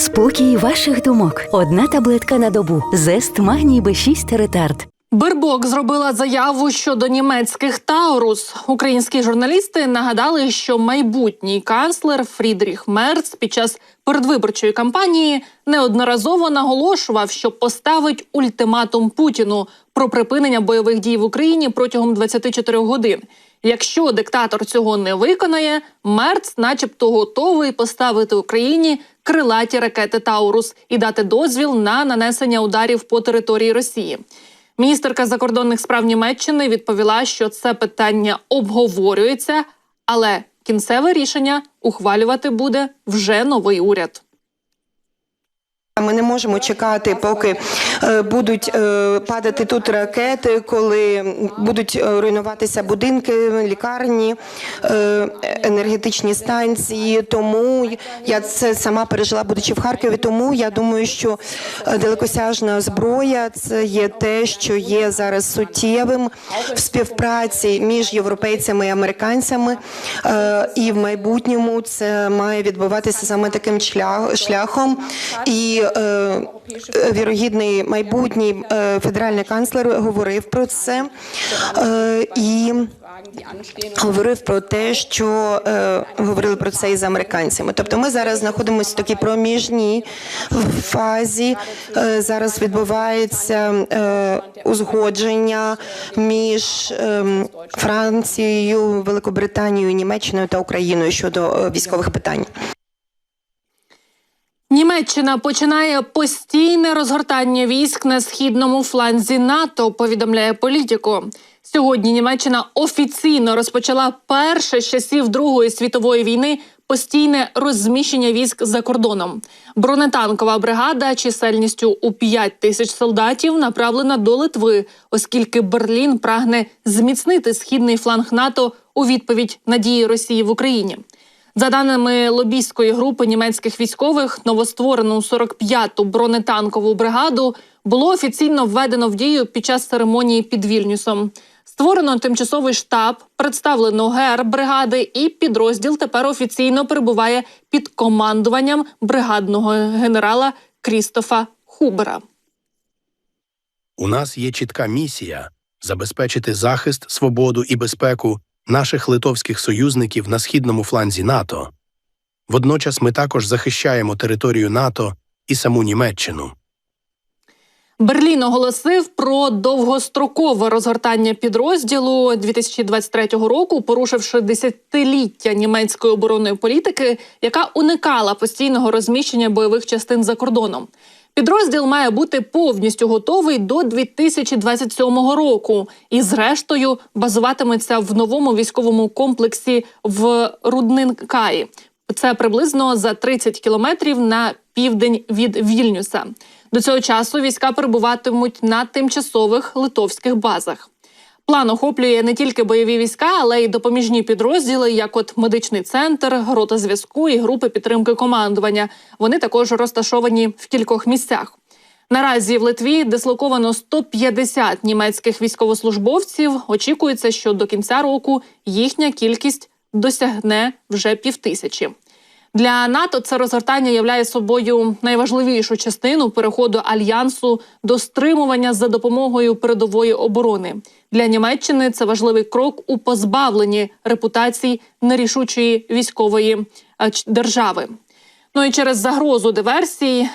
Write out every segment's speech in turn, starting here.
Спокій ваших думок. Одна таблетка на добу. Зест магній Б6 ретард. Бербок зробила заяву щодо німецьких Таурус. Українські журналісти нагадали, що майбутній канцлер Фрідріх Мерц під час передвиборчої кампанії неодноразово наголошував, що поставить ультиматум Путіну про припинення бойових дій в Україні протягом 24 годин. Якщо диктатор цього не виконає, Мерц, начебто, готовий поставити Україні крилаті ракети Таурус і дати дозвіл на нанесення ударів по території Росії. Міністерка закордонних справ Німеччини відповіла, що це питання обговорюється, але кінцеве рішення ухвалювати буде вже новий уряд. Ми не можемо чекати, поки е, будуть е, падати тут ракети, коли будуть е, руйнуватися будинки, лікарні, енергетичні станції. Тому я це сама пережила, будучи в Харкові. Тому я думаю, що далекосяжна зброя це є те, що є зараз суттєвим в співпраці між європейцями і американцями. І в майбутньому це має відбуватися саме таким шляхом. І е, вірогідний майбутній е, федеральний канцлер говорив про це е, і говорив про те, що е, говорили про це із американцями. Тобто, ми зараз знаходимося в такій проміжній фазі. Е, зараз відбувається е, узгодження між е, Францією, Великобританією, Німеччиною та Україною щодо е, військових питань. Німеччина починає постійне розгортання військ на східному фланзі НАТО. Повідомляє політико. Сьогодні Німеччина офіційно розпочала перше з часів Другої світової війни постійне розміщення військ за кордоном. Бронетанкова бригада чисельністю у 5 тисяч солдатів направлена до Литви, оскільки Берлін прагне зміцнити східний фланг НАТО у відповідь на дії Росії в Україні. За даними лобійської групи німецьких військових, новостворену 45-ту бронетанкову бригаду було офіційно введено в дію під час церемонії під Вільнюсом. Створено тимчасовий штаб, представлено ГЕР бригади, і підрозділ тепер офіційно перебуває під командуванням бригадного генерала Крістофа Хубера. У нас є чітка місія забезпечити захист, свободу і безпеку наших литовських союзників на східному фланзі НАТО. Водночас ми також захищаємо територію НАТО і саму Німеччину. Берлін оголосив про довгострокове розгортання підрозділу 2023 року, порушивши десятиліття німецької оборонної політики, яка уникала постійного розміщення бойових частин за кордоном. Підрозділ має бути повністю готовий до 2027 року і, зрештою, базуватиметься в новому військовому комплексі в Руднинкаї. Це приблизно за 30 кілометрів на південь від Вільнюса. До цього часу війська перебуватимуть на тимчасових литовських базах. План охоплює не тільки бойові війська, але й допоміжні підрозділи, як от медичний центр, рота зв'язку і групи підтримки командування. Вони також розташовані в кількох місцях. Наразі в Литві дислоковано 150 німецьких військовослужбовців. Очікується, що до кінця року їхня кількість досягне вже півтисячі. Для НАТО це розгортання являє собою найважливішу частину переходу альянсу до стримування за допомогою передової оборони. Для Німеччини це важливий крок у позбавленні репутації нерішучої військової е, держави. Ну і через загрозу диверсій, е,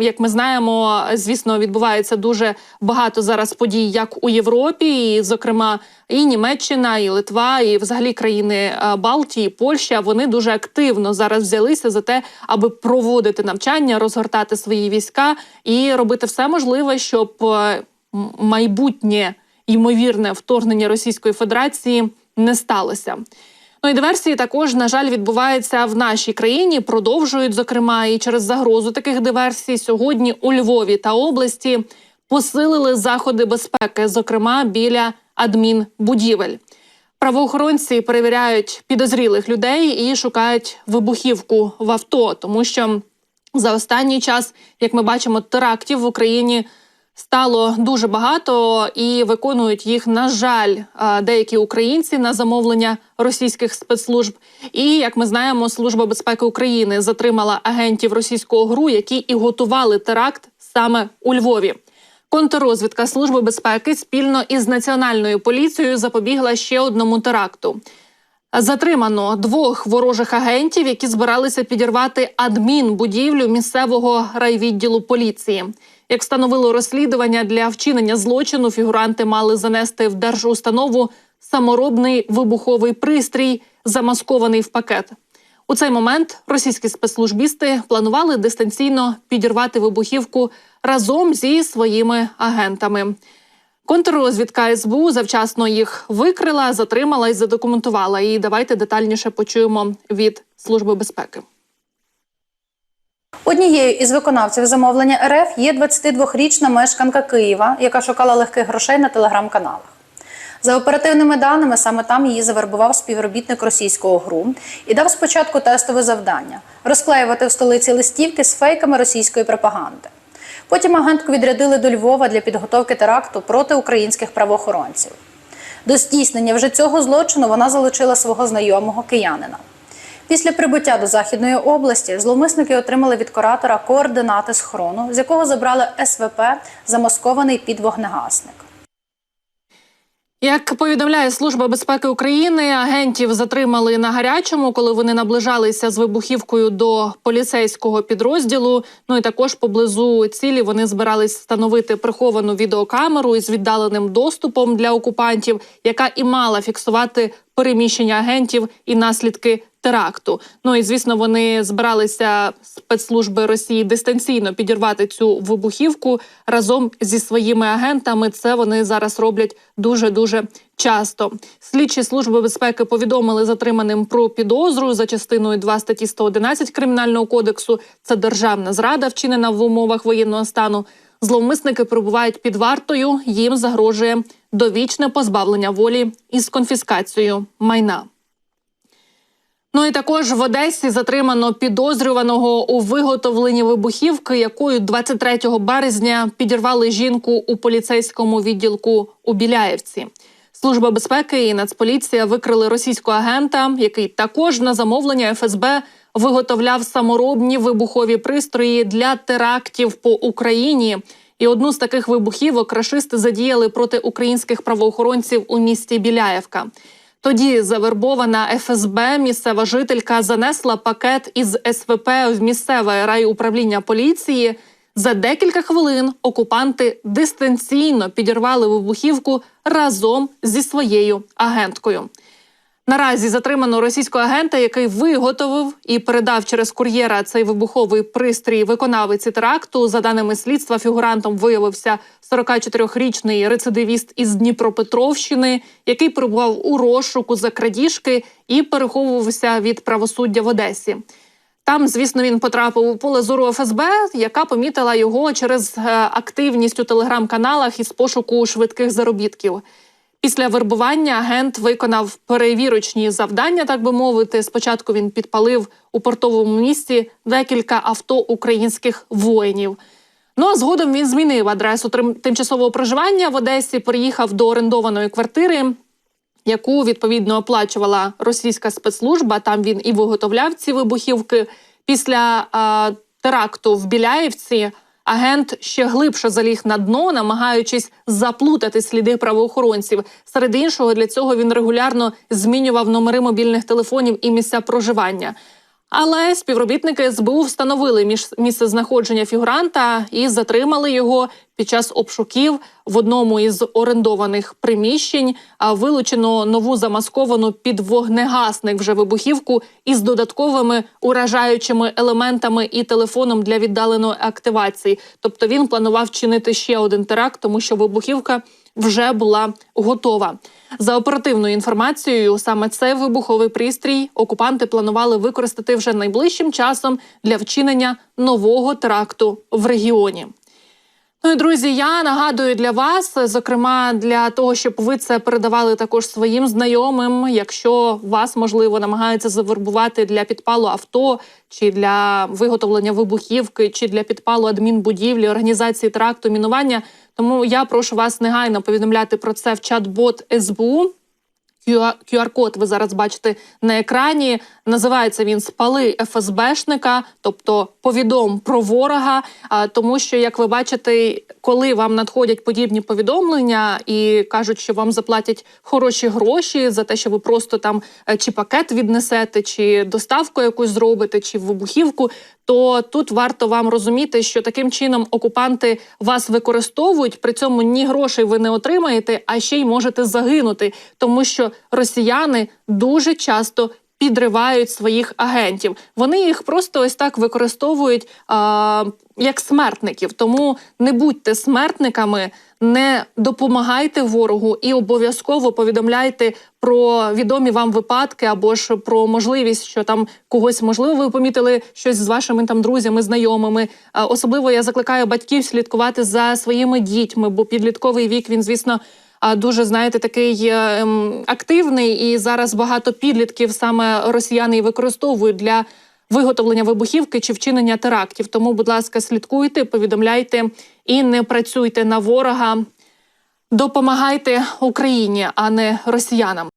як ми знаємо, звісно, відбувається дуже багато зараз подій, як у Європі, і, зокрема, і Німеччина, і Литва, і взагалі країни е, Балтії, Польща. Вони дуже активно зараз взялися за те, аби проводити навчання, розгортати свої війська і робити все можливе, щоб е, майбутнє ймовірне вторгнення Російської Федерації не сталося. Ну і диверсії також, на жаль, відбуваються в нашій країні. Продовжують, зокрема, і через загрозу таких диверсій сьогодні у Львові та області посилили заходи безпеки, зокрема біля адмінбудівель. Правоохоронці перевіряють підозрілих людей і шукають вибухівку в авто, тому що за останній час, як ми бачимо, терактів в Україні стало дуже багато і виконують їх, на жаль, деякі українці на замовлення російських спецслужб. І як ми знаємо, служба безпеки України затримала агентів російського ГРУ, які і готували теракт саме у Львові. Контррозвідка Служби безпеки спільно із національною поліцією запобігла ще одному теракту. Затримано двох ворожих агентів, які збиралися підірвати адмінбудівлю місцевого райвідділу поліції. Як встановило розслідування для вчинення злочину, фігуранти мали занести в держустанову саморобний вибуховий пристрій, замаскований в пакет. У цей момент російські спецслужбісти планували дистанційно підірвати вибухівку разом зі своїми агентами. Контррозвідка СБУ завчасно їх викрила, затримала і задокументувала. І давайте детальніше почуємо від Служби безпеки. Однією із виконавців замовлення РФ є 22-річна мешканка Києва, яка шукала легких грошей на телеграм-каналах. За оперативними даними, саме там її завербував співробітник російського ГРУ і дав спочатку тестове завдання розклеювати в столиці листівки з фейками російської пропаганди. Потім агентку відрядили до Львова для підготовки теракту проти українських правоохоронців. До здійснення вже цього злочину вона залучила свого знайомого киянина. Після прибуття до Західної області зловмисники отримали від куратора координати схорону, з якого забрали СВП, замаскований під вогнегасник. Як повідомляє Служба безпеки України, агентів затримали на гарячому, коли вони наближалися з вибухівкою до поліцейського підрозділу. Ну і також поблизу цілі вони збирались встановити приховану відеокамеру із віддаленим доступом для окупантів, яка і мала фіксувати переміщення агентів і наслідки теракту. Ну і звісно, вони збиралися спецслужби Росії дистанційно підірвати цю вибухівку разом зі своїми агентами. Це вони зараз роблять дуже дуже часто. Слідчі служби безпеки повідомили затриманим про підозру за частиною 2 статті 111 кримінального кодексу. Це державна зрада, вчинена в умовах воєнного стану. Зловмисники перебувають під вартою. Їм загрожує довічне позбавлення волі із конфіскацією майна. Ну і також в Одесі затримано підозрюваного у виготовленні вибухівки, якою 23 березня підірвали жінку у поліцейському відділку у Біляєвці. Служба безпеки і Нацполіція викрили російського агента, який також на замовлення ФСБ виготовляв саморобні вибухові пристрої для терактів по Україні. І одну з таких вибухівок рашисти задіяли проти українських правоохоронців у місті Біляєвка. Тоді завербована ФСБ місцева жителька занесла пакет із СВП в місцеве райуправління поліції. За декілька хвилин окупанти дистанційно підірвали вибухівку разом зі своєю агенткою. Наразі затримано російського агента, який виготовив і передав через кур'єра цей вибуховий пристрій виконавиці теракту. За даними слідства, фігурантом виявився 44-річний рецидивіст із Дніпропетровщини, який перебував у розшуку за крадіжки і переховувався від правосуддя в Одесі. Там, звісно, він потрапив у поле зору ФСБ, яка помітила його через е, активність у телеграм-каналах із пошуку швидких заробітків. Після вербування агент виконав перевірочні завдання, так би мовити. Спочатку він підпалив у портовому місті декілька авто українських воїнів. Ну а згодом він змінив адресу тимчасового проживання в Одесі, переїхав до орендованої квартири, яку відповідно оплачувала російська спецслужба. Там він і виготовляв ці вибухівки. Після а, теракту в Біляєвці агент ще глибше заліг на дно, намагаючись заплутати сліди правоохоронців. Серед іншого, для цього він регулярно змінював номери мобільних телефонів і місця проживання. Але співробітники СБУ встановили місце знаходження фігуранта і затримали його під час обшуків в одному із орендованих приміщень. Вилучено нову замасковану під вогнегасник вже вибухівку із додатковими уражаючими елементами і телефоном для віддаленої активації. Тобто він планував чинити ще один теракт, тому що вибухівка вже була готова. За оперативною інформацією, саме цей вибуховий пристрій окупанти планували використати вже найближчим часом для вчинення нового теракту в регіоні. Ну і друзі, я нагадую для вас, зокрема для того, щоб ви це передавали також своїм знайомим. Якщо вас можливо намагаються завербувати для підпалу авто, чи для виготовлення вибухівки, чи для підпалу адмінбудівлі, організації тракту, мінування. Тому я прошу вас негайно повідомляти про це в чат-бот СБУ. QR-код ви зараз бачите на екрані. Називається він Спали ФСБшника, тобто повідом про ворога. Тому що, як ви бачите, коли вам надходять подібні повідомлення і кажуть, що вам заплатять хороші гроші за те, що ви просто там е, чи пакет віднесете, чи доставку якусь зробите, чи вибухівку. То тут варто вам розуміти, що таким чином окупанти вас використовують. При цьому ні грошей ви не отримаєте, а ще й можете загинути, тому що росіяни дуже часто підривають своїх агентів. Вони їх просто ось так використовують а, як смертників. Тому не будьте смертниками, не допомагайте ворогу і обов'язково повідомляйте про відомі вам випадки або ж про можливість, що там когось можливо ви помітили щось з вашими там друзями, знайомими. А, Особливо я закликаю батьків слідкувати за своїми дітьми, бо підлітковий вік він, звісно. Дуже знаєте, такий е, ем, активний, і зараз багато підлітків саме росіяни і використовують для виготовлення вибухівки чи вчинення терактів. Тому, будь ласка, слідкуйте, повідомляйте і не працюйте на ворога. Допомагайте Україні, а не росіянам.